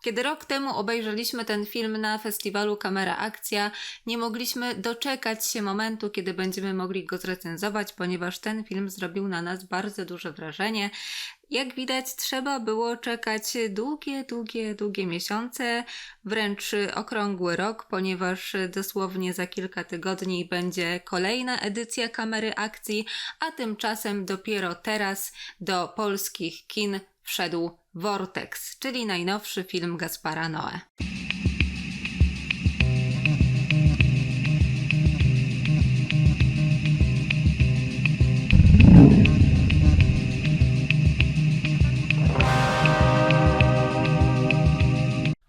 Kiedy rok temu obejrzeliśmy ten film na festiwalu Kamera Akcja, nie mogliśmy doczekać się momentu, kiedy będziemy mogli go zrecenzować, ponieważ ten film zrobił na nas bardzo duże wrażenie. Jak widać, trzeba było czekać długie, długie, długie miesiące, wręcz okrągły rok, ponieważ dosłownie za kilka tygodni będzie kolejna edycja kamery akcji, a tymczasem dopiero teraz do polskich kin wszedł Vortex, czyli najnowszy film Gaspara Noe.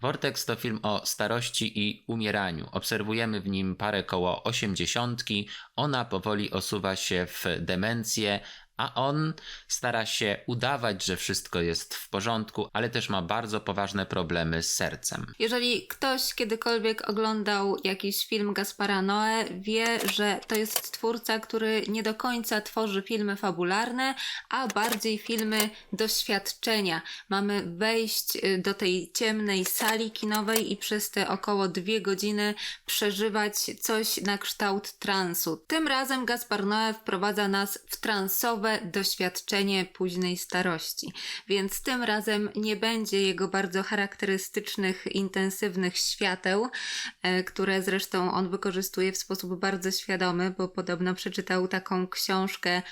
Vortex to film o starości i umieraniu. Obserwujemy w nim parę koło osiemdziesiątki. Ona powoli osuwa się w demencję, a on stara się udawać, że wszystko jest w porządku, ale też ma bardzo poważne problemy z sercem. Jeżeli ktoś kiedykolwiek oglądał jakiś film Gaspara Noe, wie, że to jest twórca, który nie do końca tworzy filmy fabularne, a bardziej filmy doświadczenia. Mamy wejść y, do tej ciemnej sali kinowej i przez te około dwie godziny przeżywać coś na kształt transu. Tym razem Gaspar Noe wprowadza nas w doświadczenie późnej starości, więc tym razem nie będzie jego bardzo charakterystycznych, intensywnych świateł, e, które zresztą on wykorzystuje w sposób bardzo świadomy, bo podobno przeczytał taką książkę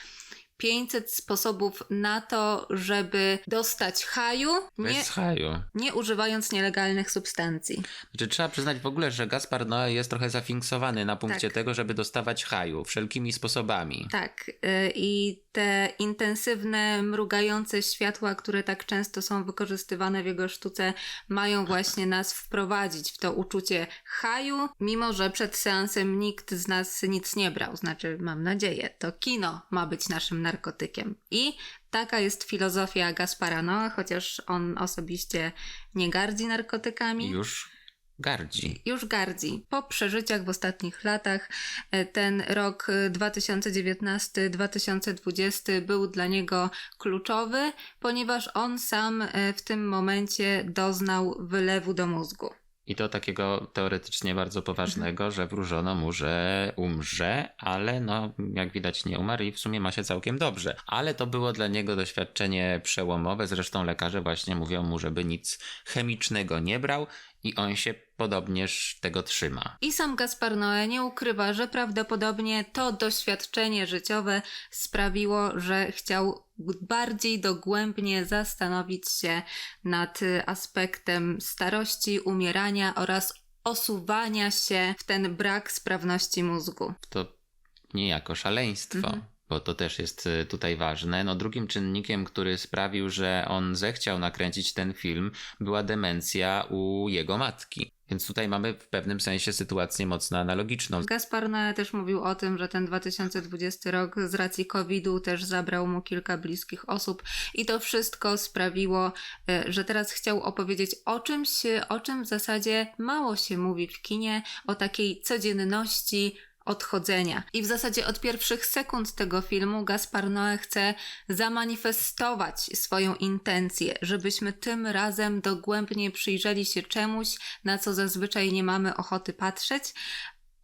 500 sposobów na to, żeby dostać haju, nie, Bez haju. nie używając nielegalnych substancji. Znaczy, trzeba przyznać w ogóle, że Gaspar Noé jest trochę zafinksowany na punkcie Tak. tego, żeby dostawać haju wszelkimi sposobami. Tak, y, i te intensywne, mrugające światła, które tak często są wykorzystywane w jego sztuce, mają właśnie nas wprowadzić w to uczucie haju, mimo że przed seansem nikt z nas nic nie brał. Znaczy, mam nadzieję, to kino ma być naszym narkotykiem. I taka jest filozofia Gaspara Noe, chociaż on osobiście nie gardzi narkotykami Już gardzi. już gardzi. Po przeżyciach w ostatnich latach e, ten rok e, 2019-2020 był dla niego kluczowy, ponieważ on sam e, w tym momencie doznał wylewu do mózgu. I to takiego teoretycznie bardzo poważnego, że wróżono mu, że umrze, ale no, jak widać nie umarł i w sumie ma się całkiem dobrze. Ale to było dla niego doświadczenie przełomowe, zresztą lekarze właśnie mówią mu, żeby nic chemicznego nie brał i on się podobnież tego trzyma. I sam Gaspar Noé nie ukrywa, że prawdopodobnie to doświadczenie życiowe sprawiło, że chciał bardziej dogłębnie zastanowić się nad aspektem starości, umierania oraz osuwania się w ten brak sprawności mózgu. to niejako szaleństwo. Mhm. Bo to też jest y, tutaj ważne. No, drugim czynnikiem, który sprawił, że on zechciał nakręcić ten film, była demencja u jego matki. Więc tutaj mamy w pewnym sensie sytuację mocno analogiczną. Gaspar też mówił o tym, że ten 2020 rok z racji COVID-u też zabrał mu kilka bliskich osób i to wszystko sprawiło, e, że teraz chciał opowiedzieć o czymś, o czym w zasadzie mało się mówi w kinie, o takiej codzienności odchodzenia. I w zasadzie od pierwszych sekund tego filmu Gaspar Noé chce zamanifestować swoją intencję, żebyśmy tym razem dogłębnie przyjrzeli się czemuś, na co zazwyczaj nie mamy ochoty patrzeć,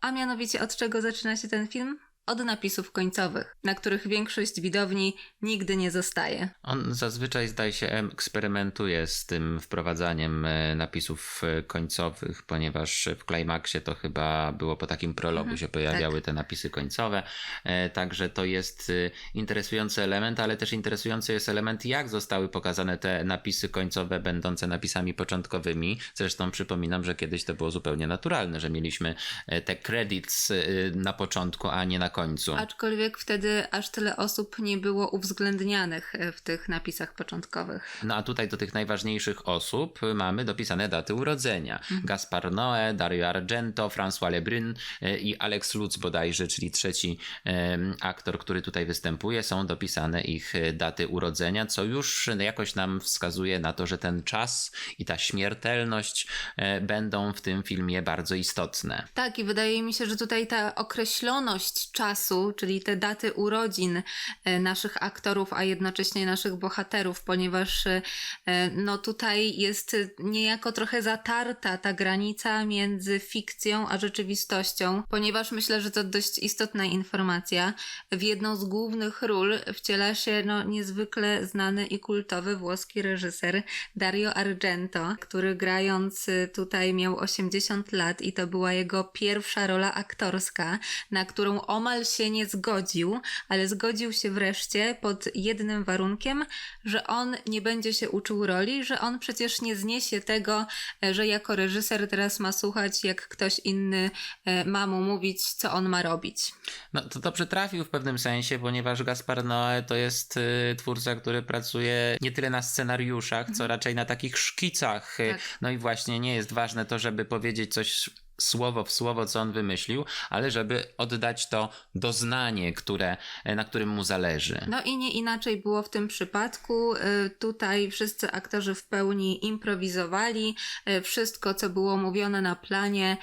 a mianowicie od czego zaczyna się ten film? Od napisów końcowych, na których większość widowni nigdy nie zostaje. On zazwyczaj, zdaje się, eksperymentuje z tym wprowadzaniem e, napisów e, końcowych, ponieważ w Climaxie to chyba było po takim prologu Mhm, się pojawiały te napisy końcowe. E, Także to jest e, interesujący element, ale też interesujący jest element, jak zostały pokazane te napisy końcowe, będące napisami początkowymi. Zresztą przypominam, że kiedyś to było zupełnie naturalne, że mieliśmy e, te credits e, na początku, a nie na końcu. Aczkolwiek wtedy aż tyle osób nie było uwzględnianych e, w tych napisach początkowych. No a tutaj do tych najważniejszych osób mamy dopisane daty urodzenia. Gaspar Noé, Dario Argento, François Lebrun e, i Alex Lutz bodajże, czyli trzeci em, aktor, który tutaj występuje, są dopisane ich e, daty urodzenia, co już jakoś nam wskazuje na to, że ten czas i ta śmiertelność e, będą w tym filmie bardzo istotne. Tak, i wydaje mi się, że tutaj ta określoność czasu czasu, czyli te daty urodzin e, naszych aktorów, a jednocześnie naszych bohaterów, ponieważ e, e, no tutaj jest niejako trochę zatarta ta granica między fikcją a rzeczywistością, ponieważ myślę, że to dość istotna informacja. W jedną z głównych ról wciela się no, niezwykle znany i kultowy włoski reżyser Dario Argento, który grając y, tutaj miał 80 lat i to była jego pierwsza rola aktorska, na którą omal się nie zgodził, ale zgodził się wreszcie pod jednym warunkiem, że on nie będzie się uczył roli, że on przecież nie zniesie tego, e, że jako reżyser teraz ma słuchać, jak ktoś inny e, ma mu mówić, co on ma robić. No to dobrze trafił w pewnym sensie, ponieważ Gaspar Noé to jest y, twórca, który pracuje nie tyle na scenariuszach, co raczej na takich szkicach. Tak. No i właśnie nie jest ważne to, żeby powiedzieć coś słowo w słowo, co on wymyślił, ale żeby oddać to doznanie, które, e, na którym mu zależy. No i nie inaczej było w tym przypadku. Y, Tutaj wszyscy aktorzy w pełni improwizowali. Y, Wszystko, co było mówione na planie,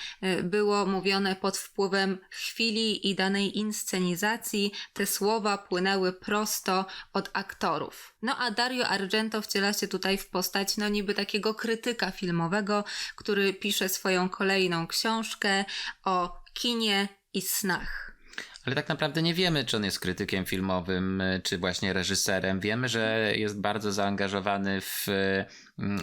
było mówione pod wpływem chwili i danej inscenizacji. Te słowa płynęły prosto od aktorów. No a Dario Argento wciela się tutaj w postać, no niby takiego krytyka filmowego, który pisze swoją kolejną książkę o kinie i snach. Ale tak naprawdę nie wiemy, czy on jest krytykiem filmowym, czy właśnie reżyserem. Wiemy, że jest bardzo zaangażowany w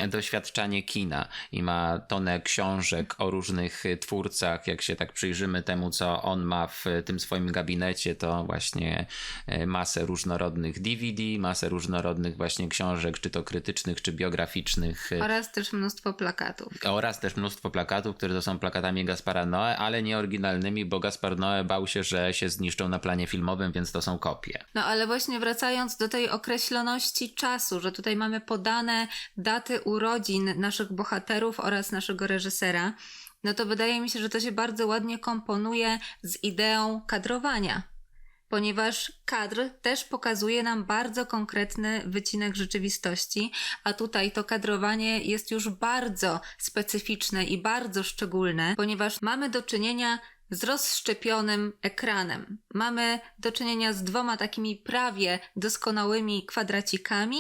doświadczanie kina i ma tonę książek o różnych twórcach. Jak się tak przyjrzymy temu, co on ma w tym swoim gabinecie, to właśnie y, masę różnorodnych DVD, masę różnorodnych właśnie książek, czy to krytycznych, czy biograficznych. Oraz też mnóstwo plakatów. oraz też mnóstwo plakatów, które to są plakatami Gaspara Noe, ale nie oryginalnymi, bo Gaspar Noe bał się, że się zniszczą na planie filmowym, więc to są kopie. No ale właśnie wracając do tej określoności czasu, że tutaj mamy podane daty urodzin naszych bohaterów oraz naszego reżysera, no to wydaje mi się, że to się bardzo ładnie komponuje z ideą kadrowania. Ponieważ kadr też pokazuje nam bardzo konkretny wycinek rzeczywistości, a tutaj to kadrowanie jest już bardzo specyficzne i bardzo szczególne, ponieważ mamy do czynienia z rozszczepionym ekranem. Mamy do czynienia z dwoma takimi prawie doskonałymi kwadracikami,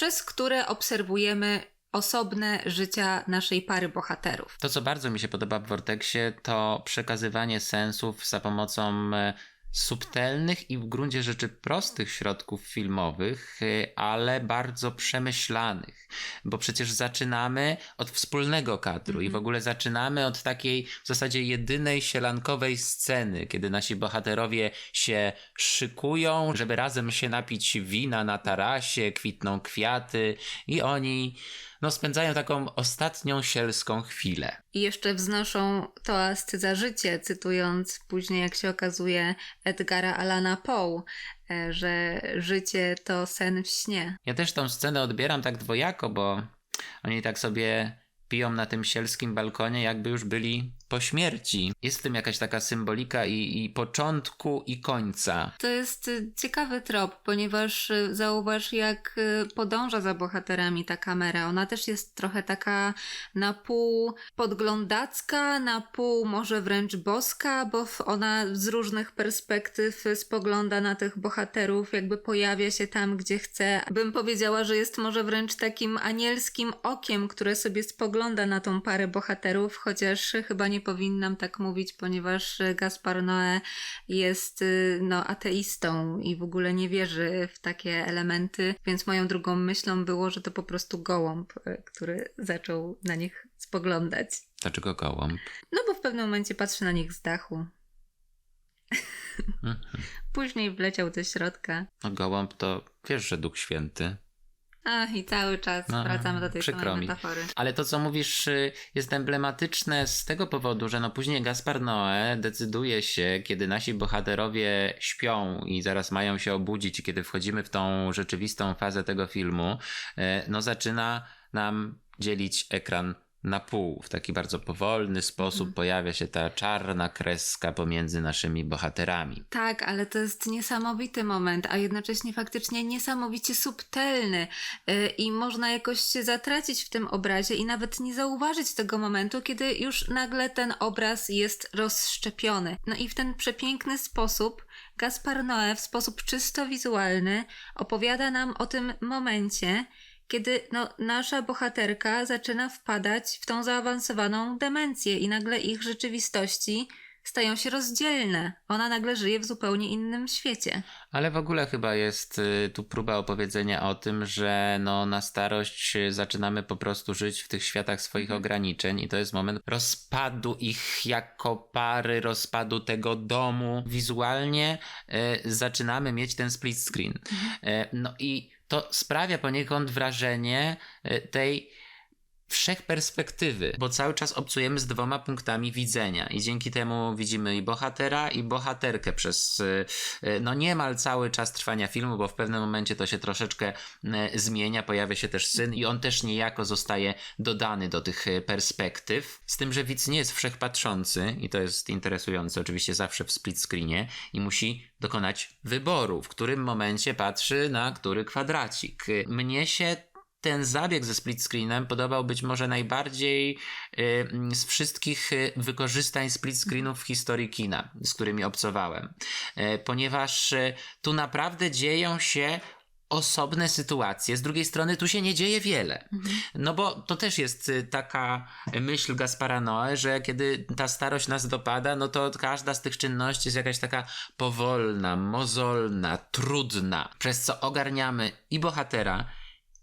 przez które obserwujemy osobne życia naszej pary bohaterów. To, co bardzo mi się podoba w Vortexie, to przekazywanie sensów za pomocą e, subtelnych i w gruncie rzeczy prostych środków filmowych, e, ale bardzo przemyślanych. Bo przecież zaczynamy od wspólnego kadru i w ogóle zaczynamy od takiej w zasadzie jedynej sielankowej sceny, kiedy nasi bohaterowie się szykują, żeby razem się napić wina na tarasie, kwitną kwiaty i oni no, spędzają taką ostatnią sielską chwilę. I jeszcze wznoszą toast za życie, cytując później, jak się okazuje, Edgara Alana Poe, e, że życie to sen w śnie. Ja też tą scenę odbieram tak dwojako, bo oni tak sobie piją na tym sielskim balkonie, jakby już byli po śmierci. Jest w tym jakaś taka symbolika i, i początku, i końca. To jest y, ciekawy trop, ponieważ y, zauważ, jak y, podąża za bohaterami ta kamera. Ona też jest trochę taka na pół podglądacka, na pół może wręcz boska, bo ona z różnych perspektyw spogląda na tych bohaterów, jakby pojawia się tam, gdzie chce. Bym powiedziała, że jest może wręcz takim anielskim okiem, które sobie spogląda na tą parę bohaterów, chociaż chyba nie powinnam tak mówić, ponieważ y, Gaspar Noé jest y, no, ateistą i w ogóle nie wierzy w takie elementy, więc moją drugą myślą było, że to po prostu gołąb, y, który zaczął na nich spoglądać. Dlaczego gołąb? No bo w pewnym momencie patrzy na nich z dachu. Mhm. Później wleciał do środka. No gołąb to wiesz, że Duch Święty. Ach, i cały czas No, wracamy do tej samej mi. metafory. Ale to, co mówisz, y, jest emblematyczne z tego powodu, że no później Gaspar Noé decyduje się, kiedy nasi bohaterowie śpią i zaraz mają się obudzić, i kiedy wchodzimy w tą rzeczywistą fazę tego filmu, y, no zaczyna nam dzielić ekran na pół. W taki bardzo powolny sposób Mhm. pojawia się ta czarna kreska pomiędzy naszymi bohaterami. Tak, ale to jest niesamowity moment, a jednocześnie faktycznie niesamowicie subtelny yy, i można jakoś się zatracić w tym obrazie i nawet nie zauważyć tego momentu, kiedy już nagle ten obraz jest rozszczepiony. No i w ten przepiękny sposób Gaspar Noé w sposób czysto wizualny opowiada nam o tym momencie, kiedy no, nasza bohaterka zaczyna wpadać w tą zaawansowaną demencję i nagle ich rzeczywistości stają się rozdzielne. Ona nagle żyje w zupełnie innym świecie. Ale w ogóle chyba jest y, tu próba opowiedzenia o tym, że no, na starość y, zaczynamy po prostu żyć w tych światach swoich ograniczeń i to jest moment rozpadu ich jako pary, rozpadu tego domu. Wizualnie y, zaczynamy mieć ten split screen. Y, no i to sprawia poniekąd wrażenie y, tej wszechperspektywy, bo cały czas obcujemy z dwoma punktami widzenia i dzięki temu widzimy i bohatera, i bohaterkę przez y, y, no niemal cały czas trwania filmu, bo w pewnym momencie to się troszeczkę y, zmienia, pojawia się też syn i on też niejako zostaje dodany do tych perspektyw, z tym, że widz nie jest wszechpatrzący i to jest interesujące oczywiście zawsze w split screenie i musi dokonać wyboru, w którym momencie patrzy na który kwadracik. Mnie się ten zabieg ze split screenem podobał być może najbardziej y, mm, z wszystkich y, wykorzystań split screenów w historii kina, z którymi obcowałem. Y, ponieważ tu naprawdę dzieją się osobne sytuacje. Z drugiej strony tu się nie dzieje wiele. No bo to też jest taka myśl Gaspara Noe, że kiedy ta starość nas dopada, no to każda z tych czynności jest jakaś taka powolna, mozolna, trudna, przez co ogarniamy i bohatera,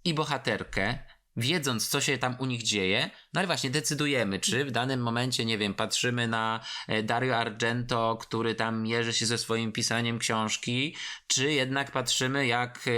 i bohaterkę, wiedząc, co się tam u nich dzieje, no ale właśnie decydujemy, czy w danym momencie, nie wiem, patrzymy na e, Dario Argento, który tam mierzy się ze swoim pisaniem książki, czy jednak patrzymy, jak e,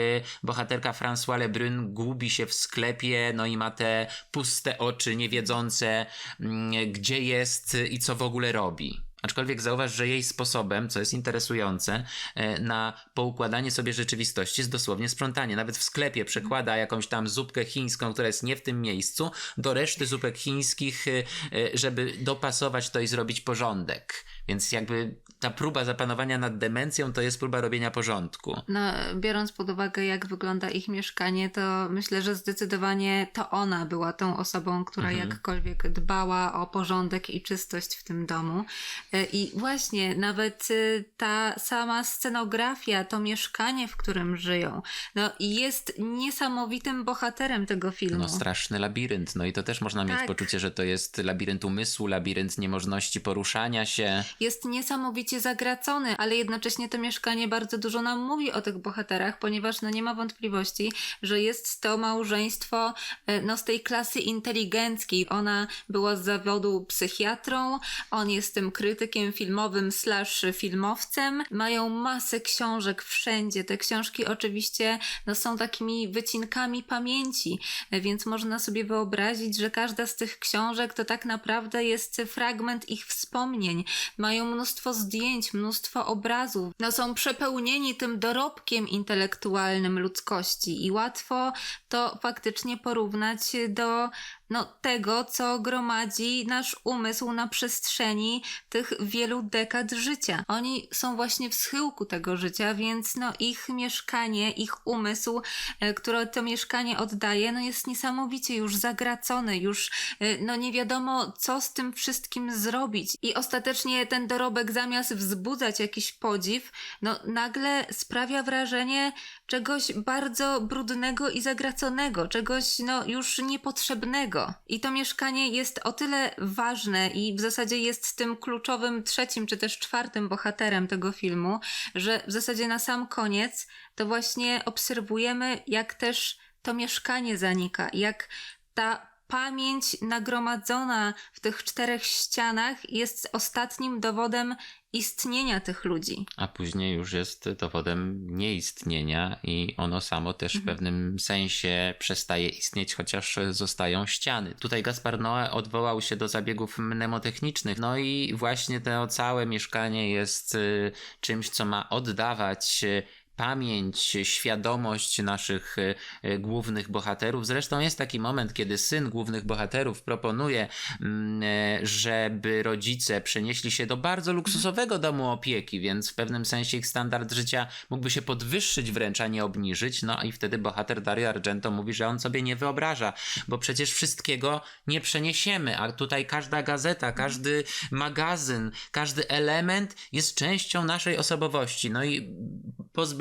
bohaterka François Lebrun gubi się w sklepie, no i ma te puste oczy, niewiedzące, mm, gdzie jest i co w ogóle robi. Aczkolwiek zauważ, że jej sposobem, co jest interesujące, e, na poukładanie sobie rzeczywistości jest dosłownie sprzątanie. Nawet w sklepie przekłada jakąś tam zupkę chińską, która jest nie w tym miejscu, do reszty zupek chińskich, e, e, żeby dopasować to i zrobić porządek. Więc jakby ta próba zapanowania nad demencją to jest próba robienia porządku. No, biorąc pod uwagę, jak wygląda ich mieszkanie, to myślę, że zdecydowanie to ona była tą osobą, która Mhm. jakkolwiek dbała o porządek i czystość w tym domu. E, I właśnie nawet e, ta sama scenografia, to mieszkanie, w którym żyją, no, jest niesamowitym bohaterem tego filmu. No straszny labirynt. No i to też można mieć Tak. poczucie, że to jest labirynt umysłu, labirynt niemożności poruszania się. Jest niesamowicie zagracony, ale jednocześnie to mieszkanie bardzo dużo nam mówi o tych bohaterach, ponieważ no nie ma wątpliwości, że jest to małżeństwo e, no, z tej klasy inteligenckiej. Ona była z zawodu psychiatrą, on jest tym krytykiem filmowym slash filmowcem. Mają masę książek wszędzie. Te książki oczywiście no, są takimi wycinkami pamięci, e, więc można sobie wyobrazić, że każda z tych książek to tak naprawdę jest fragment ich wspomnień. Mają mnóstwo zdjęć, mnóstwo obrazów. No, są przepełnieni tym dorobkiem intelektualnym ludzkości i łatwo to faktycznie porównać do no, tego, co gromadzi nasz umysł na przestrzeni tych wielu dekad życia. Oni są właśnie w schyłku tego życia, więc no, ich mieszkanie, ich umysł, e, które to mieszkanie oddaje, no, jest niesamowicie już zagracony, już e, no, nie wiadomo, co z tym wszystkim zrobić. I ostatecznie ten dorobek zamiast wzbudzać jakiś podziw, no, nagle sprawia wrażenie czegoś bardzo brudnego i zagraconego, czegoś no, już niepotrzebnego. I to mieszkanie jest o tyle ważne i w zasadzie jest tym kluczowym trzecim czy też czwartym bohaterem tego filmu, że w zasadzie na sam koniec to właśnie obserwujemy, jak też to mieszkanie zanika, jak ta pamięć nagromadzona w tych czterech ścianach jest ostatnim dowodem istnienia tych ludzi. A później już jest dowodem nieistnienia i ono samo też w pewnym sensie przestaje istnieć, chociaż zostają ściany. Tutaj Gaspar Noé odwołał się do zabiegów mnemotechnicznych, no i właśnie to całe mieszkanie jest y, czymś, co ma oddawać y, pamięć, świadomość naszych e, e, głównych bohaterów. Zresztą jest taki moment, kiedy syn głównych bohaterów proponuje, mm, e, żeby rodzice przenieśli się do bardzo luksusowego domu opieki, więc w pewnym sensie ich standard życia mógłby się podwyższyć wręcz, a nie obniżyć. No i wtedy bohater Dario Argento mówi, że on sobie nie wyobraża, bo przecież wszystkiego nie przeniesiemy, a tutaj każda gazeta, każdy magazyn, każdy element jest częścią naszej osobowości. No i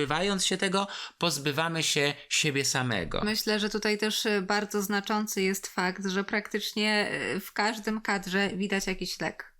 pozbywając się tego, pozbywamy się siebie samego. Myślę, że tutaj też y, bardzo znaczący jest fakt, że praktycznie y, w każdym kadrze widać jakiś lek.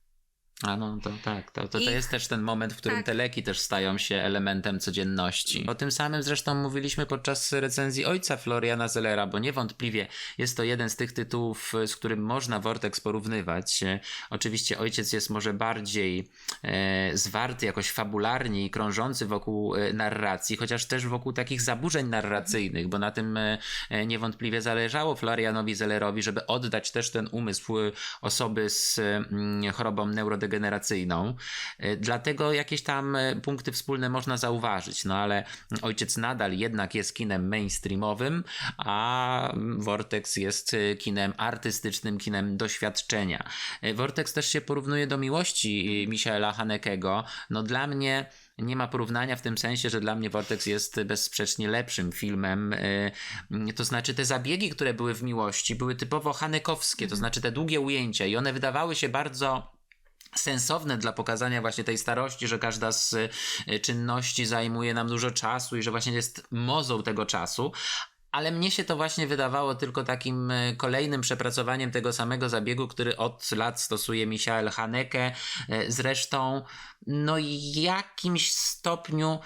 A no to tak, to, to, to jest też ten moment, w którym tak. te leki też stają się elementem codzienności. O tym samym zresztą mówiliśmy podczas recenzji Ojca Floriana Zellera, bo niewątpliwie jest to jeden z tych tytułów, z którym można Vortex porównywać. Oczywiście Ojciec jest może bardziej e, zwarty jakoś fabularnie i krążący wokół e, narracji, chociaż też wokół takich zaburzeń narracyjnych, bo na tym e, niewątpliwie zależało Florianowi Zellerowi, żeby oddać też ten umysł e, osoby z mm, chorobą neurodegeneracyjną. E, Dlatego jakieś tam e, punkty wspólne można zauważyć, no ale ojciec nadal jednak jest kinem mainstreamowym, a Vortex jest e, kinem artystycznym, kinem doświadczenia. Vortex też się porównuje do miłości Michaela Hanekego. No dla mnie nie ma porównania w tym sensie, że dla mnie Vortex jest bezsprzecznie lepszym filmem. y, To znaczy, te zabiegi, które były w miłości, były typowo hanekowskie, to znaczy te długie ujęcia, i one wydawały się bardzo sensowne dla pokazania właśnie tej starości, że każda z y, czynności zajmuje nam dużo czasu i że właśnie jest mozą tego czasu. Ale mnie się to właśnie wydawało tylko takim y, kolejnym przepracowaniem tego samego zabiegu, który od lat stosuje Michael Haneke. Y, Zresztą, no jakimś stopniu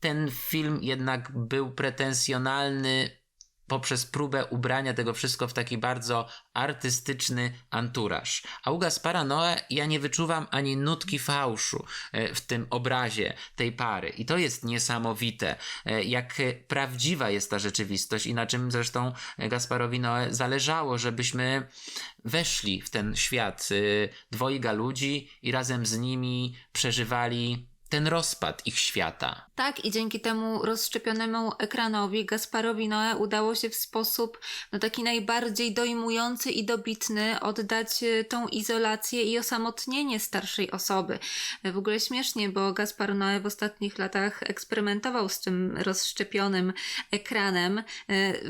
ten film jednak był pretensjonalny poprzez próbę ubrania tego wszystko w taki bardzo artystyczny anturaż. A u Gaspara Noe ja nie wyczuwam ani nutki fałszu e, w tym obrazie tej pary. I to jest niesamowite, e, jak prawdziwa jest ta rzeczywistość i na czym zresztą Gasparowi Noe zależało, żebyśmy weszli w ten świat e, dwojga ludzi i razem z nimi przeżywali ten rozpad ich świata. Tak, i dzięki temu rozszczepionemu ekranowi Gasparowi Noe udało się w sposób no, taki najbardziej dojmujący i dobitny oddać e, tą izolację i osamotnienie starszej osoby. E, W ogóle śmiesznie, bo Gaspar Noe w ostatnich latach eksperymentował z tym rozszczepionym ekranem e,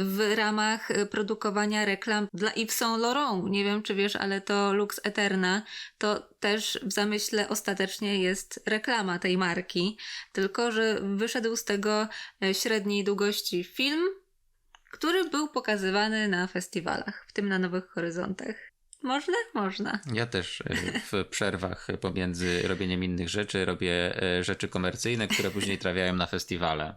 w ramach produkowania reklam dla Yves Saint Laurent. Nie wiem, czy wiesz, ale to Lux Eterna to też w zamyśle ostatecznie jest reklama tej marki, tylko że wyszedł z tego e, średniej długości film, który był pokazywany na festiwalach, w tym na Nowych Horyzontach. Można? Można. Ja też e, w przerwach pomiędzy robieniem innych rzeczy robię e, rzeczy komercyjne, które później trafiają na festiwale.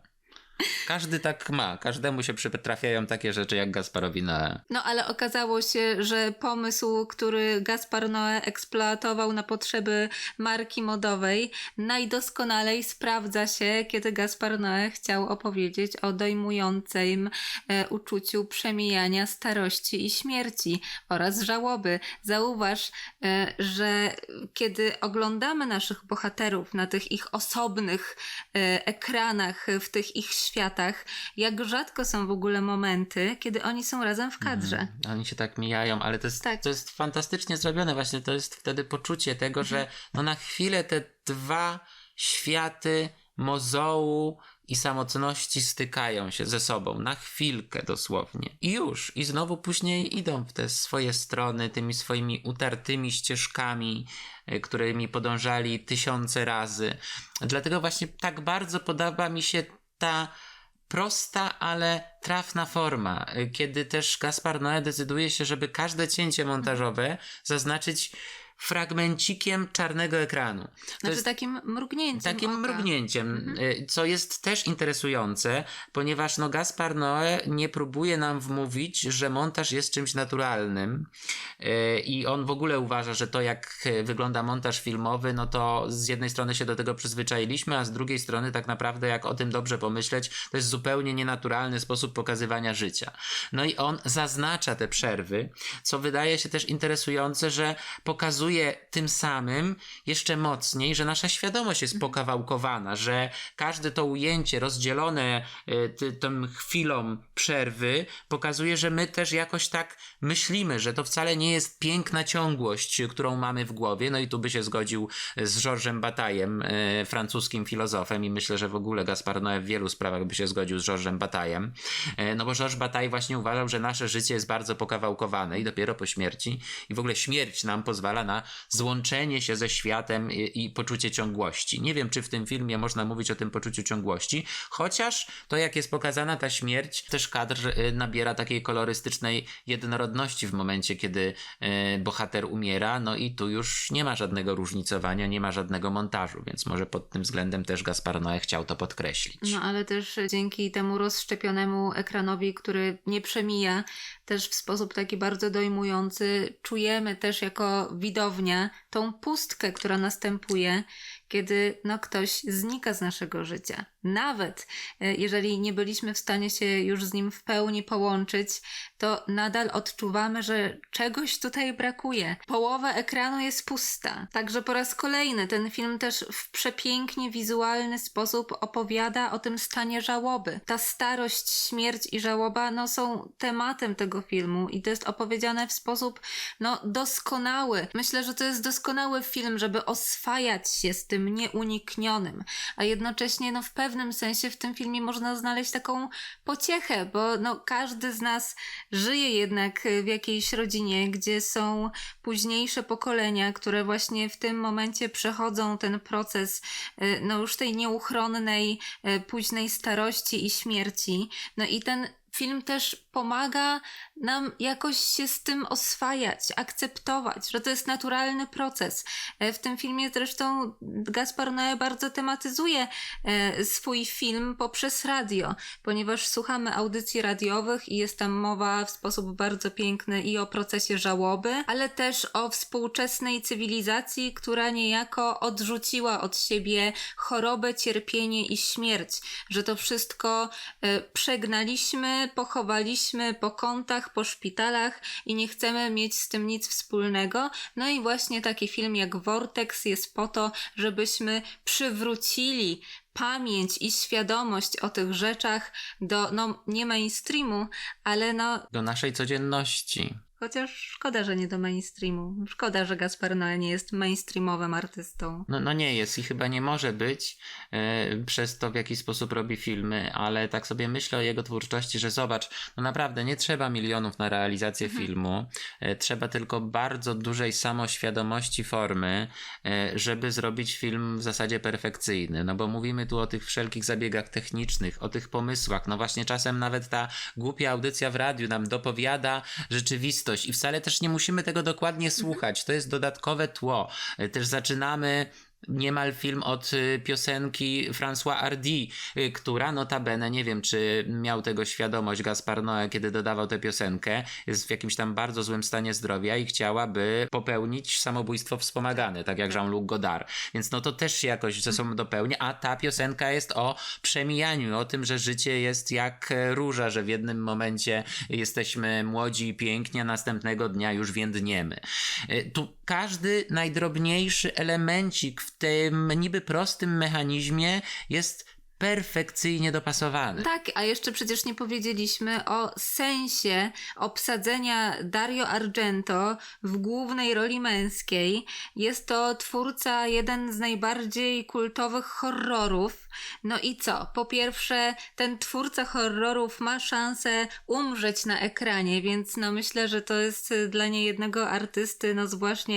Każdy tak ma. Każdemu się przytrafiają takie rzeczy jak Gasparowi Noe. No ale okazało się, że pomysł, który Gaspar Noe eksploatował na potrzeby marki modowej, najdoskonalej sprawdza się, kiedy Gaspar Noe chciał opowiedzieć o dojmującym e, uczuciu przemijania starości i śmierci oraz żałoby. Zauważ, e, że kiedy oglądamy naszych bohaterów na tych ich osobnych e, ekranach, w tych ich światach, jak rzadko są w ogóle momenty, kiedy oni są razem w kadrze. Mhm. Oni się tak mijają, ale to jest, Tak. to jest fantastycznie zrobione. Właśnie to jest wtedy poczucie tego, że no na chwilę te dwa światy mozołu i samotności stykają się ze sobą. Na chwilkę dosłownie. I już. I znowu później idą w te swoje strony, tymi swoimi utartymi ścieżkami, e, którymi podążali tysiące razy. Dlatego właśnie tak bardzo podoba mi się ta prosta, ale trafna forma, y, kiedy też Gaspar Noé decyduje się, żeby każde cięcie montażowe zaznaczyć fragmencikiem czarnego ekranu. To Znaczy jest takim mrugnięciem takim oka. mrugnięciem, y, co jest też interesujące, ponieważ no Gaspar Noé nie próbuje nam wmówić, że montaż jest czymś naturalnym y, i on w ogóle uważa, że to jak y, wygląda montaż filmowy, no to z jednej strony się do tego przyzwyczailiśmy, a z drugiej strony tak naprawdę jak o tym dobrze pomyśleć, to jest zupełnie nienaturalny sposób pokazywania życia. No i on zaznacza te przerwy, co wydaje się też interesujące, że pokazuje pokazuje tym samym jeszcze mocniej, że nasza świadomość jest pokawałkowana, że każde to ujęcie rozdzielone y, tą chwilą przerwy pokazuje, że my też jakoś tak myślimy, że to wcale nie jest piękna ciągłość, y, którą mamy w głowie. No i tu by się zgodził z Georgesem Bataillem, y, francuskim filozofem i myślę, że w ogóle Gaspar Noé w wielu sprawach by się zgodził z Georgesem Bataillem. E, No bo Georges Bataille właśnie uważał, że nasze życie jest bardzo pokawałkowane i dopiero po śmierci i w ogóle śmierć nam pozwala na złączenie się ze światem i, i poczucie ciągłości. Nie wiem, czy w tym filmie można mówić o tym poczuciu ciągłości, chociaż to jak jest pokazana ta śmierć, też kadr y, nabiera takiej kolorystycznej jednorodności w momencie, kiedy y, bohater umiera, no i tu już nie ma żadnego różnicowania, nie ma żadnego montażu, więc może pod tym względem też Gaspar Noé chciał to podkreślić. No ale też dzięki temu rozszczepionemu ekranowi, który nie przemija, też w sposób taki bardzo dojmujący, czujemy też jako tą pustkę, która następuje, kiedy no, ktoś znika z naszego życia. Nawet e, jeżeli nie byliśmy w stanie się już z nim w pełni połączyć, to nadal odczuwamy, że czegoś tutaj brakuje. Połowa ekranu jest pusta. Także po raz kolejny ten film też w przepięknie wizualny sposób opowiada o tym stanie żałoby. Ta starość, śmierć i żałoba no, są tematem tego filmu i to jest opowiedziane w sposób no, doskonały. Myślę, że to jest doskonały film, żeby oswajać się z tym nieuniknionym, a jednocześnie no, w pewnym sensie w tym filmie można znaleźć taką pociechę, bo no, każdy z nas żyje jednak w jakiejś rodzinie, gdzie są późniejsze pokolenia, które właśnie w tym momencie przechodzą ten proces y, no już tej nieuchronnej y, późnej starości i śmierci. No i ten film też pomaga nam jakoś się z tym oswajać, akceptować, że to jest naturalny proces. E, W tym filmie zresztą Gaspar Noé bardzo tematyzuje e, swój film poprzez radio, ponieważ słuchamy audycji radiowych i jest tam mowa w sposób bardzo piękny i o procesie żałoby, ale też o współczesnej cywilizacji, która niejako odrzuciła od siebie chorobę, cierpienie i śmierć, że to wszystko e, przegnaliśmy, pochowaliśmy po kątach, po szpitalach i nie chcemy mieć z tym nic wspólnego. No i właśnie taki film jak Vortex jest po to, żebyśmy przywrócili pamięć i świadomość o tych rzeczach do, no nie mainstreamu, ale no, Do naszej codzienności. Chociaż szkoda, że nie do mainstreamu. Szkoda, że Gaspar Noé nie jest mainstreamowym artystą. No, no nie jest i chyba nie może być e, przez to, w jaki sposób robi filmy, ale tak sobie myślę o jego twórczości, że zobacz, no naprawdę nie trzeba milionów na realizację filmu, e, trzeba tylko bardzo dużej samoświadomości formy, e, żeby zrobić film w zasadzie perfekcyjny, no bo mówimy tu o tych wszelkich zabiegach technicznych, o tych pomysłach, no właśnie czasem nawet ta głupia audycja w radiu nam dopowiada rzeczywistość i wcale też nie musimy tego dokładnie słuchać, to jest dodatkowe tło. Też zaczynamy niemal film od y, piosenki François Hardy, y, która notabene, nie wiem czy miał tego świadomość Gaspar Noé, kiedy dodawał tę piosenkę, jest w jakimś tam bardzo złym stanie zdrowia i chciałaby popełnić samobójstwo wspomagane, tak jak Jean-Luc Godard. Więc no to też się jakoś ze sobą dopełnia, a ta piosenka jest o przemijaniu, o tym, że życie jest jak e, róża, że w jednym momencie jesteśmy młodzi i piękni, a następnego dnia już więdniemy. E, Tu każdy najdrobniejszy elemencik w tym niby prostym mechanizmie jest perfekcyjnie dopasowany. Tak, a jeszcze przecież nie powiedzieliśmy o sensie obsadzenia Dario Argento w głównej roli męskiej. Jest to twórca jeden z najbardziej kultowych horrorów. No i co? Po pierwsze, ten twórca horrorów ma szansę umrzeć na ekranie, więc no myślę, że to jest dla niejednego artysty, no zwłaszcza,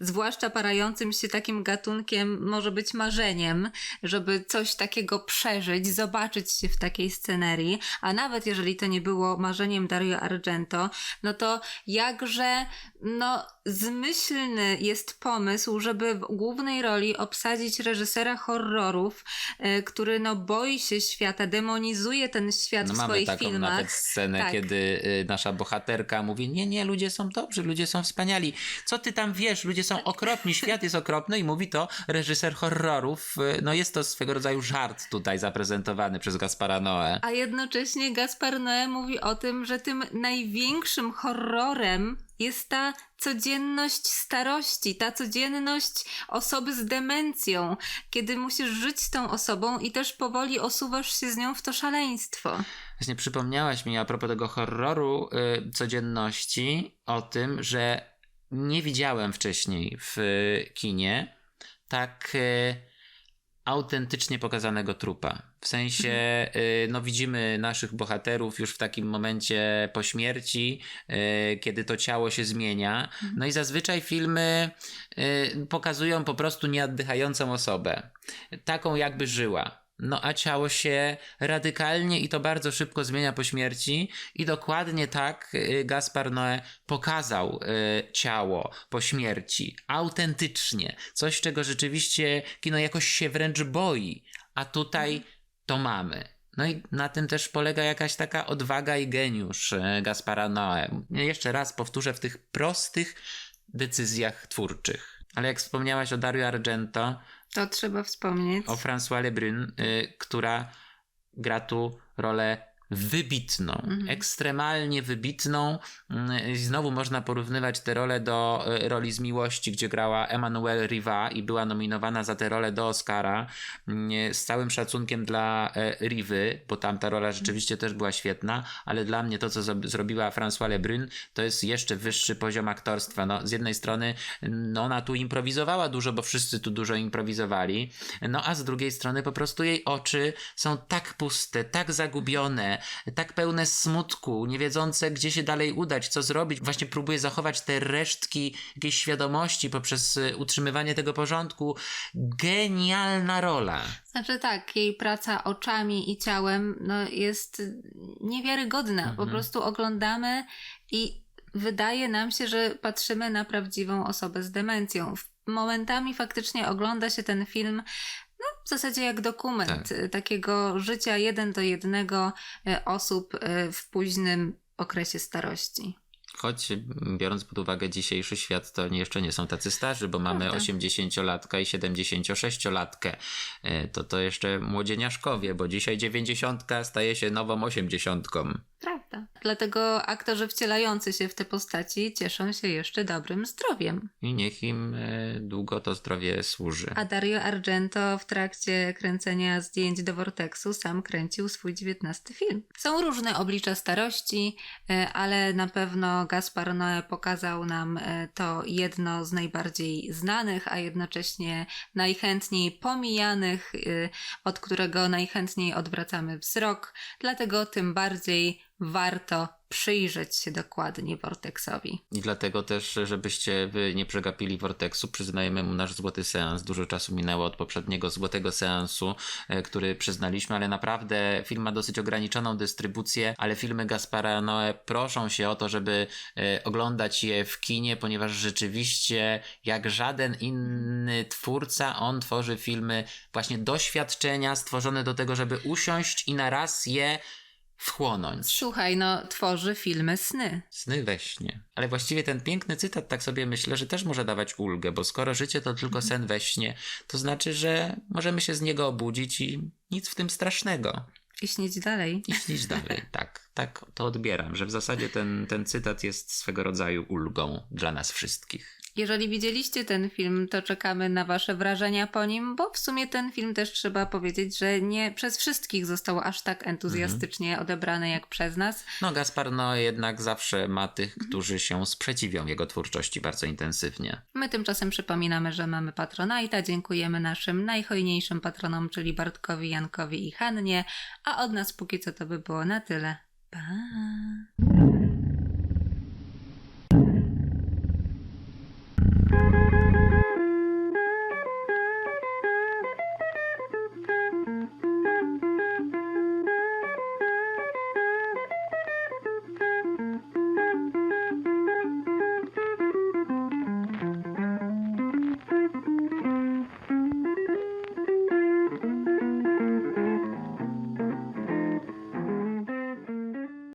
zwłaszcza parającym się takim gatunkiem, może być marzeniem, żeby coś takiego przeżyć, zobaczyć się w takiej scenerii, a nawet jeżeli to nie było marzeniem Dario Argento, no to jakże no zmyślny jest pomysł, żeby w głównej roli obsadzić reżysera horrorów, e, który no boi się świata, demonizuje ten świat No w mamy swoich taką filmach. nawet scenę, Tak. kiedy y, nasza bohaterka mówi, nie, nie, ludzie są dobrzy, ludzie są wspaniali. Co ty tam wiesz? Ludzie są okropni, świat jest okropny i mówi to reżyser horrorów. Y, No jest to swego rodzaju żart tutaj zaprezentowany przez Gaspara Noé. A jednocześnie Gaspar Noé mówi o tym, że tym największym horrorem jest ta codzienność starości, ta codzienność osoby z demencją, kiedy musisz żyć z tą osobą i też powoli osuwasz się z nią w to szaleństwo. Właśnie przypomniałaś mi a propos tego horroru y, codzienności o tym, że nie widziałem wcześniej w kinie tak y, autentycznie pokazanego trupa. W sensie, y, no widzimy naszych bohaterów już w takim momencie po śmierci, y, kiedy to ciało się zmienia. No i zazwyczaj filmy y, pokazują po prostu nieoddychającą osobę. Taką jakby żyła. No a ciało się radykalnie i to bardzo szybko zmienia po śmierci i dokładnie tak y, Gaspar Noé pokazał y, ciało po śmierci. Autentycznie. Coś, czego rzeczywiście kino jakoś się wręcz boi. A tutaj to mamy. No i na tym też polega jakaś taka odwaga i geniusz y, Gaspara Noé. Jeszcze raz powtórzę, w tych prostych decyzjach twórczych. Ale jak wspomniałaś o Dario Argento, To trzeba wspomnieć. o François Lebrun, y, która gra tu rolę wybitną, ekstremalnie wybitną. Y, Znowu można porównywać tę rolę do y, roli z Miłości, gdzie grała Emmanuelle Riva i była nominowana za tę rolę do Oscara. Y, Z całym szacunkiem dla y, Rivy, bo tam ta rola rzeczywiście też była świetna, ale dla mnie to, co zrobiła François Lebrun, to jest jeszcze wyższy poziom aktorstwa. No, z jednej strony no, ona tu improwizowała dużo, bo wszyscy tu dużo improwizowali, no a z drugiej strony po prostu jej oczy są tak puste, tak zagubione, tak pełne smutku, nie wiedzące gdzie się dalej udać, co zrobić. Właśnie próbuje zachować te resztki jakiejś świadomości poprzez y, utrzymywanie tego porządku. Genialna rola. Znaczy tak, jej praca oczami i ciałem no, jest niewiarygodna. Po Mhm. prostu oglądamy i wydaje nam się, że patrzymy na prawdziwą osobę z demencją. Momentami faktycznie ogląda się ten film no, w zasadzie jak dokument Tak. takiego życia jeden do jednego y, osób y, w późnym okresie starości. Choć mm, biorąc pod uwagę dzisiejszy świat, to jeszcze nie są tacy starzy, bo mamy Prawda. 80-latka i 76-latkę. E, To to jeszcze młodzieniaszkowie, bo dzisiaj 90 staje się nową 80. Prawda. Dlatego aktorzy wcielający się w te postaci cieszą się jeszcze dobrym zdrowiem. I niech im e, długo to zdrowie służy. A Dario Argento w trakcie kręcenia zdjęć do Vortexu sam kręcił swój dziewiętnasty film. Są różne oblicza starości, e, ale na pewno Gaspar Noé pokazał nam e, to jedno z najbardziej znanych, a jednocześnie najchętniej pomijanych, od którego najchętniej odwracamy wzrok, dlatego tym bardziej warto przyjrzeć się dokładnie Vortexowi. I dlatego też, żebyście wy nie przegapili Vortexu, przyznajemy mu nasz złoty seans. Dużo czasu minęło od poprzedniego złotego seansu, e, który przyznaliśmy, ale naprawdę film ma dosyć ograniczoną dystrybucję, ale filmy Gaspara Noé proszą się o to, żeby e, oglądać je w kinie, ponieważ rzeczywiście jak żaden inny twórca, on tworzy filmy właśnie doświadczenia stworzone do tego, żeby usiąść i na raz je wchłonąć. Słuchaj, no tworzy filmy sny. Sny we śnie. Ale właściwie ten piękny cytat, tak sobie myślę, że też może dawać ulgę, bo skoro życie to tylko sen we śnie, to znaczy, że możemy się z niego obudzić i nic w tym strasznego. I śnić dalej. I śnić dalej. Tak, tak to odbieram, że w zasadzie ten, ten cytat jest swego rodzaju ulgą dla nas wszystkich. Jeżeli widzieliście ten film, to czekamy na Wasze wrażenia po nim, bo w sumie ten film też trzeba powiedzieć, że nie przez wszystkich został aż tak entuzjastycznie odebrany jak przez nas. No, Gaspar no jednak zawsze ma tych, którzy się sprzeciwią jego twórczości bardzo intensywnie. My tymczasem przypominamy, że mamy Patronite'a. Dziękujemy naszym najhojniejszym patronom, czyli Bartkowi, Jankowi i Hannie. A od nas póki co to by było na tyle. Pa!